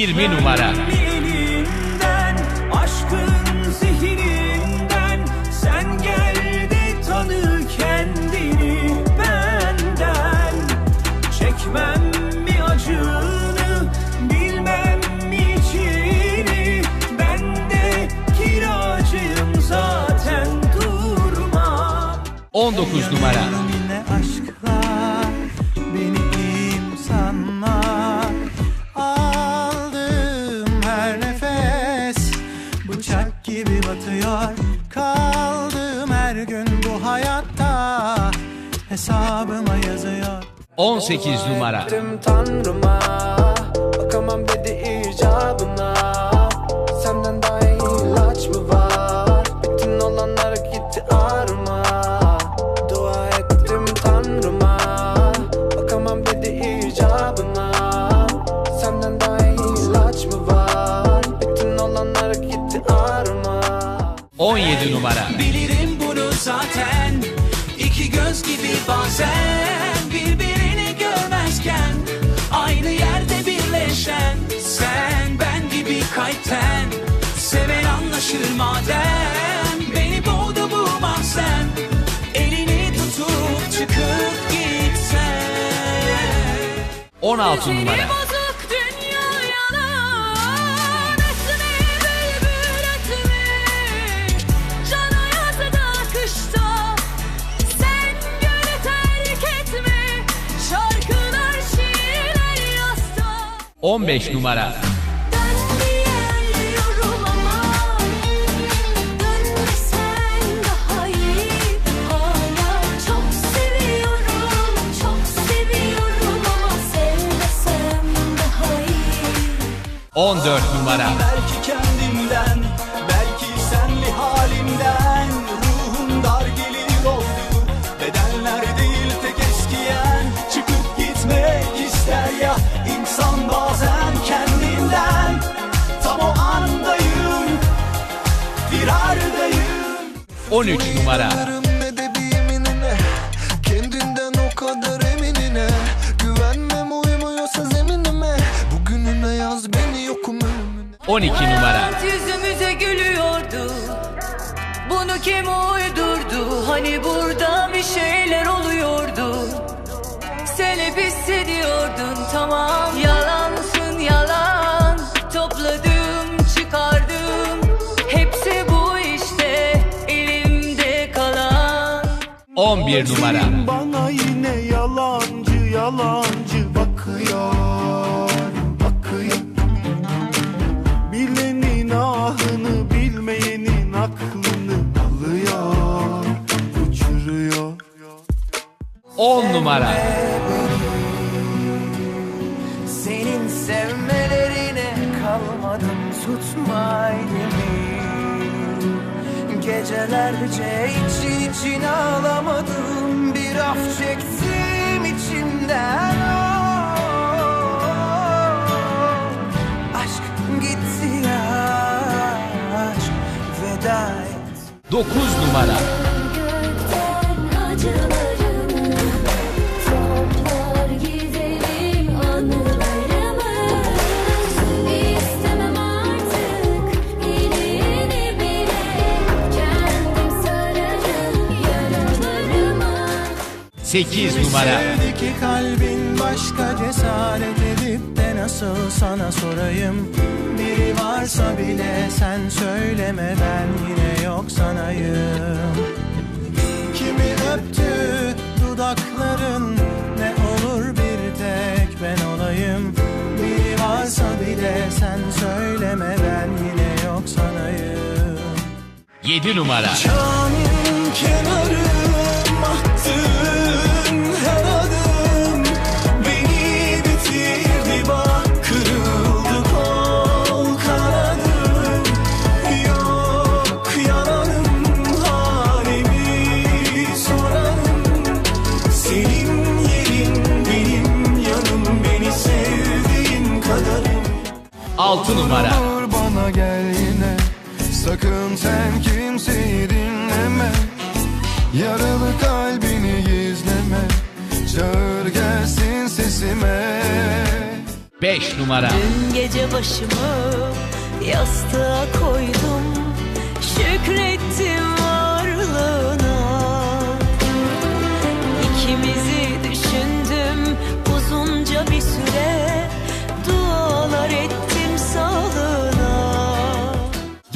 20 numara. elinden, aşkın zihninden Sen gel de tanı kendini benden Çekmem mi acını, bilmem mi içini Ben de kiracıyım zaten durma 19 numara. Gibi batıyor. Kaldığım her gün bu hayatta. Hesabıma yazıyor. 18 numara. Tanrıma göz gibi bazen Birbirini görmezken Aynı yerde birleşen Sen ben gibi kalpten Seven anlaşır madem Beni boğdu bu mahzen Elini tutup çıkıp gitsen 16 numara. 15 numara. On dört numara. Belki kendimden 13 numara. Kendinden o kadar eminine. Güvenmem uymuyorsa zeminime Bugününe yaz beni yokum ölümüne 12 numara. Hayat yüzümüze gülüyordu. Bunu kim uydurdu? Hani burada bir şeyler oluyordu. Sen hep hissediyordun tamam 11 numara. Bana yine yalancı yalancı bakıyor Bakıyor Bilenin ahını bilmeyenin aklını alıyor Uçuruyor 10 numara. Senin sevmelerine kalmadım tutma Gecelerce iç için ağlamadım Bir af çektim içimden oh. Aşk gitti ya aşk veda et 9 numara. 8 numara. Sevdi ki kalbin başka cesaret edip de nasıl sana sorayım Biri varsa bile sen söyleme ben yine yok sanayım Kimi öptü dudakların ne olur bir tek ben olayım Biri varsa bile sen söyleme ben yine yok sanayım 7 numara. Camın kenarım attığın 6 numara. Dur bana gel yine. Sakın sen kimseyi dinleme. Yaralı kalbini gizleme. Çağır gelsin sesime. 5 numara. Dün gece başımı yastığa koydum. Şükrettim varlığına. İkimizi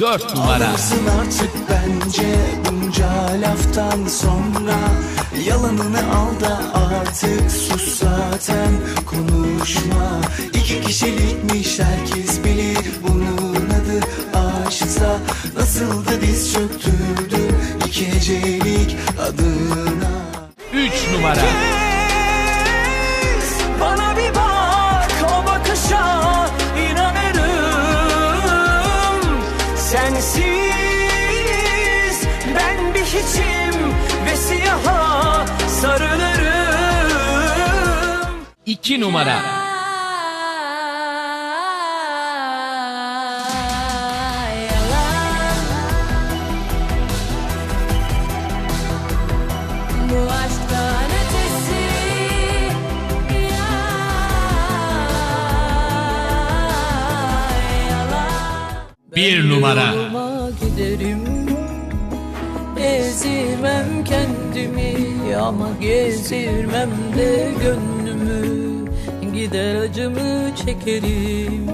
4 numara. Alırsın artık bence bunca laftan sonra. Yalanını al da artık sus zaten konuşma. İki kişilikmiş herkes bilir bunun adı aşksa. Nasıl da diz çöktürdün iki hecelik adına. 3 numara ben bir hiçim ve siyaha sarılırım. 2 numara. Bu aşktan ötesi yalan. 1 numara. Yoluma giderim kendimi ama gezirmem de gönlümü Gider acımı çekerim